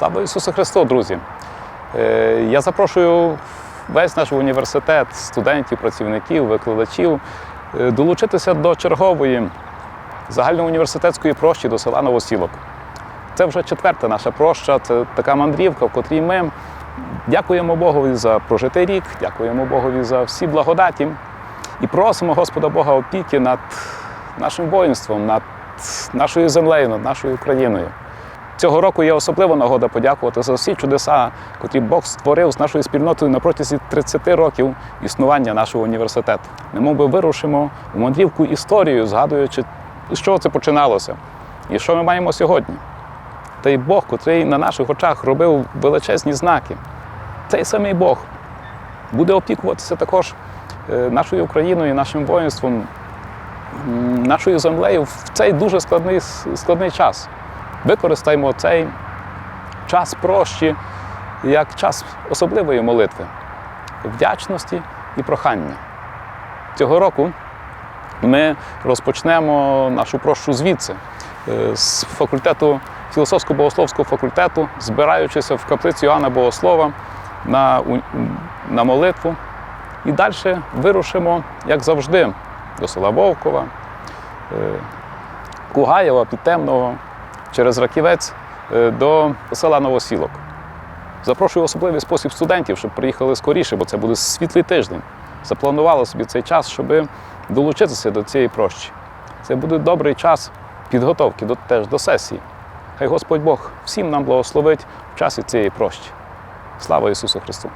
Слава Ісусу Христу, друзі! Е, Я запрошую весь наш університет, студентів, працівників, викладачів е, долучитися до чергової загальноуніверситетської прощі до села Новосілок. Це вже четверта наша проща, це така мандрівка, в котрій ми дякуємо Богові за прожитий рік, дякуємо Богові за всі благодаті і просимо Господа Бога опіки над нашим воїнством, над нашою землею, над нашою країною. Цього року є особлива нагода подякувати за всі чудеса, котрі Бог створив з нашою спільнотою на протязі 30 років існування нашого університету. Ми мов би вирушимо у мандрівку історію, згадуючи, з чого це починалося і що ми маємо сьогодні. Той Бог, котрий на наших очах робив величезні знаки. Цей самий Бог буде опікуватися також е, нашою Україною, нашим воїнством, нашою землею в цей дуже складний, складний час. Використаємо цей час прощі як час особливої молитви, вдячності і прохання. Цього року ми розпочнемо нашу прощу звідси, е, з факультету філософсько-богословського факультету, збираючися в каплицю Іоанна Богослова на, на молитву. І далі вирушимо, як завжди, до села Вовкова, е, Кугаєва, Підтемного, через Раківець е, до села Новосілок. Запрошую в особливий спосіб студентів, щоб приїхали скоріше, бо це буде світлий тиждень. Запланували собі цей час, щоб долучитися до цієї прощі. Це буде добрий час підготовки до, теж до сесії. Хай Господь Бог всім нам благословить в часі цієї прощі. Слава Ісусу Христу!